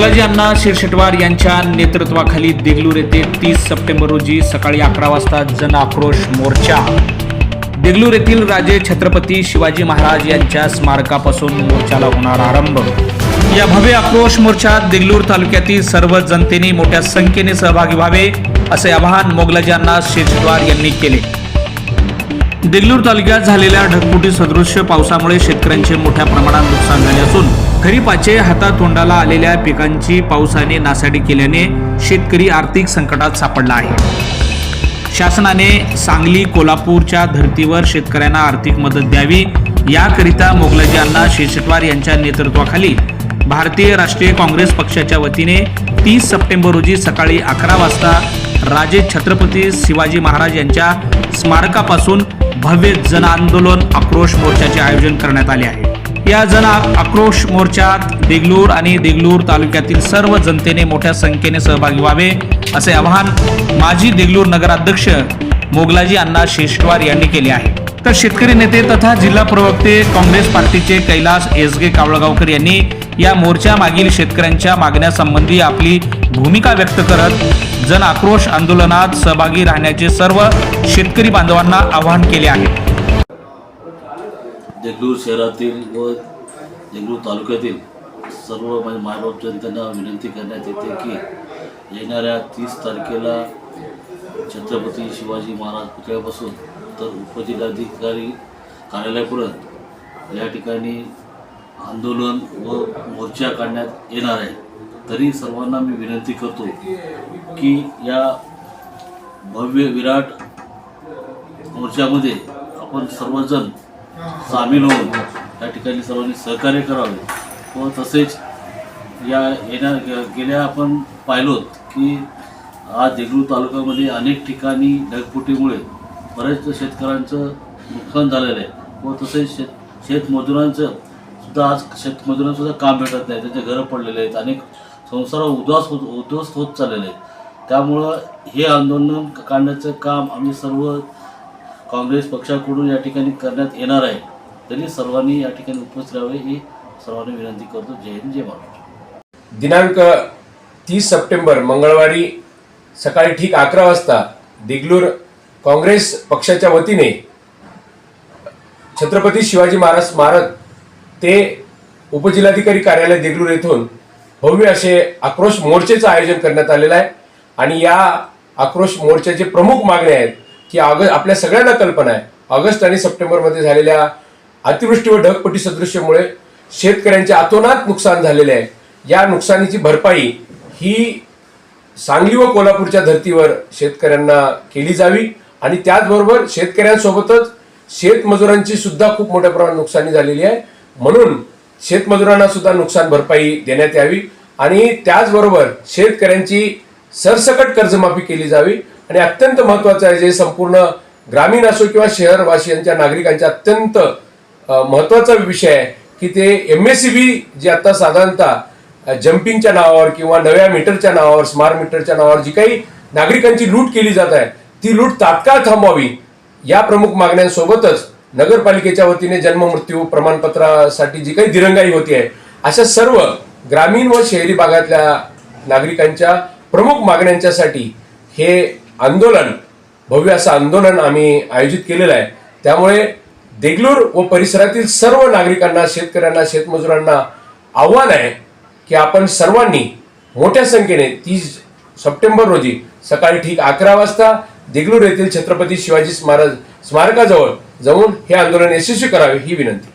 मोगलाजी अण्णा शिरशेटवार यांच्या नेतृत्वाखाली देगलूर येथे तीस सप्टेंबर रोजी सकाळी अकरा वाजता जन आक्रोश मोर्चा. देगलूर येथील राजे छत्रपती शिवाजी महाराज यांच्या स्मारकापासून मोर्चाला होणार आरंभ. या भव्य आक्रोश मोर्चात देगलूर तालुक्यातील सर्व जनतेने मोठ्या संख्येने सहभागी व्हावे असे आवाहन मोगलाजी अण्णा शिरशेटवार यांनी केले. देगलूर तालुक्यात झालेल्या ढगफुटी सदृश्य पावसामुळे शेतकऱ्यांचे मोठ्या प्रमाणात नुकसान झाले असून खरीपाचे हातातोंडाला आलेल्या पिकांची पावसाने नासाडी केल्याने शेतकरी आर्थिक संकटात सापडला आहे. शासनाने सांगली कोल्हापूरच्या धर्तीवर शेतकऱ्यांना आर्थिक मदत द्यावी याकरिता मोगलाजी अण्णा शेषटवार यांच्या नेतृत्वाखाली भारतीय राष्ट्रीय काँग्रेस पक्षाच्या वतीने तीस सप्टेंबर रोजी सकाळी अकरा वाजता राजे छत्रपती शिवाजी महाराज यांच्या स्मारकापासून भव्य जन आंदोलन आक्रोश मोर्चाचे आयोजन करण्यात आले आहे. या जन आक्रोश मोर्चात देगलूर आणि देगलूर तालुक्यातील सर्व जनतेने मोठ्या संख्येने सहभागी व्हावे असे आवाहन माजी देगलूर नगराध्यक्ष मोगलाजी अण्णा शेषवार यांनी केले आहे. तर शेतकरी नेते तथा जिल्हा प्रवक्ते काँग्रेस पार्टीचे कैलास एसगे कावळगावकर यांनी या मोर्चा मागील शेतकऱ्यांच्या मागण्यासंबंधी आपली भूमिका व्यक्त करत जन आक्रोश आंदोलनात सहभागी राहण्याचे सर्व शेतकरी बांधवांना आवाहन केले आहे. देगलूर शहरातील व देगलूर तालुक्यातील सर्व म्हणजे मायबाप जनतेला विनंती करण्यात येते की येणाऱ्या तीस तारखेला छत्रपती शिवाजी महाराज पुतळ्यापासून तर उपजिल्हाधिकारी कार्यालयापर्यंत या ठिकाणी आंदोलन व मोर्चा काढण्यात येणार आहे. तरी सर्वांना मी विनंती करतो की या भव्य विराट मोर्चामध्ये आपण सर्वजण सामील होऊन या ठिकाणी सर्वांनी सहकार्य करावे. व तसेच या येण्या गेल्या आपण पाहिलोत की आज देगलूर तालुक्यामध्ये अनेक ठिकाणी ढगफुटीमुळे बरेच शेतकऱ्यांचं नुकसान झालेलं आहे. व तसेच शेत शेतमजुरांचं सुद्धा आज शेतमजुरांना सुद्धा काम भेटत नाही. त्यांचे घरं पडलेले आहेत. अनेक संसार उद्ध्वस्त होत उद्ध्वस्त होत चाललेले आहेत. त्यामुळं हे आंदोलन काढण्याचं काम आम्ही सर्व काँग्रेस पक्षाकडून या ठिकाणी करण्यात येणार आहे. तरी सर्वांनी या ठिकाणी उपस्थित राहावे ही सर्वांनी विनंती करतो. जय हिंद जय महाराष्ट्र. दिनांक तीस सप्टेंबर मंगळवारी सकाळी ठीक अकरा वाजता दिगलूर काँग्रेस पक्षाच्या वतीने छत्रपती शिवाजी महाराज स्मारक ते उपजिल्हाधिकारी कार्यालय देगलूर येथून भव्य असे आक्रोश मोर्चेचं आयोजन करण्यात आलेलं आहे. आणि या आक्रोश मोर्चाचे प्रमुख मागणे आहेत की ऑगस्ट आपल्या सगळ्यांना कल्पना आहे. ऑगस्ट आणि सप्टेंबरमध्ये झालेल्या अतिवृष्टी व ढगपटी सदृश्यमुळे शेतकऱ्यांचे अतोनात नुकसान झालेले आहे. या नुकसानीची भरपाई ही सांगली व कोल्हापूरच्या धर्तीवर शेतकऱ्यांना केली जावी आणि त्याचबरोबर शेतकऱ्यांसोबतच शेतमजुरांची सुद्धा खूप मोठ्या प्रमाणात नुकसानी झालेली आहे. म्हणून शेतमजुरांना सुद्धा नुकसान भरपाई देण्यात यावी आणि त्याचबरोबर शेतकऱ्यांची सरसकट कर्जमाफी केली जावी. आणि अत्यंत महत्वाचं आहे जे संपूर्ण ग्रामीण असो किंवा शहरवासियांच्या नागरिकांच्या अत्यंत महत्त्वाचा महत्त्वाचा विषय आहे की ते M S C B J आता साधारणतः जम्पिंगच्या नावावर किंवा नव्या मीटरच्या नावावर स्मार्ट मीटरच्या नावावर जी काही नागरिकांची लूट केली जात आहे ती लूट तात्काळ थांबवावी. या प्रमुख मागण्यांसोबतच नगरपालिकेच्या वतीने जन्ममृत्यू प्रमाणपत्रासाठी जी काही दिरंगाई होती आहे अशा सर्व ग्रामीण व शहरी भागातल्या नागरिकांच्या प्रमुख मागण्यांच्यासाठी हे आंदोलन भव्य असं आंदोलन आम्ही आयोजित केलेलं आहे. त्यामुळे देगलूर व परिसरातील सर्व नागरिकांना शेतकऱ्यांना शेतमजुरांना आव्हान आहे की आपण सर्वांनी मोठ्या संख्येने तीस सप्टेंबर रोजी सकाळी ठीक अकरा वाजता देगलूर येथील छत्रपती शिवाजी स्मारक स्मारकाजवळ जाऊन हे आंदोलन यशस्वी करावे ही विनंती.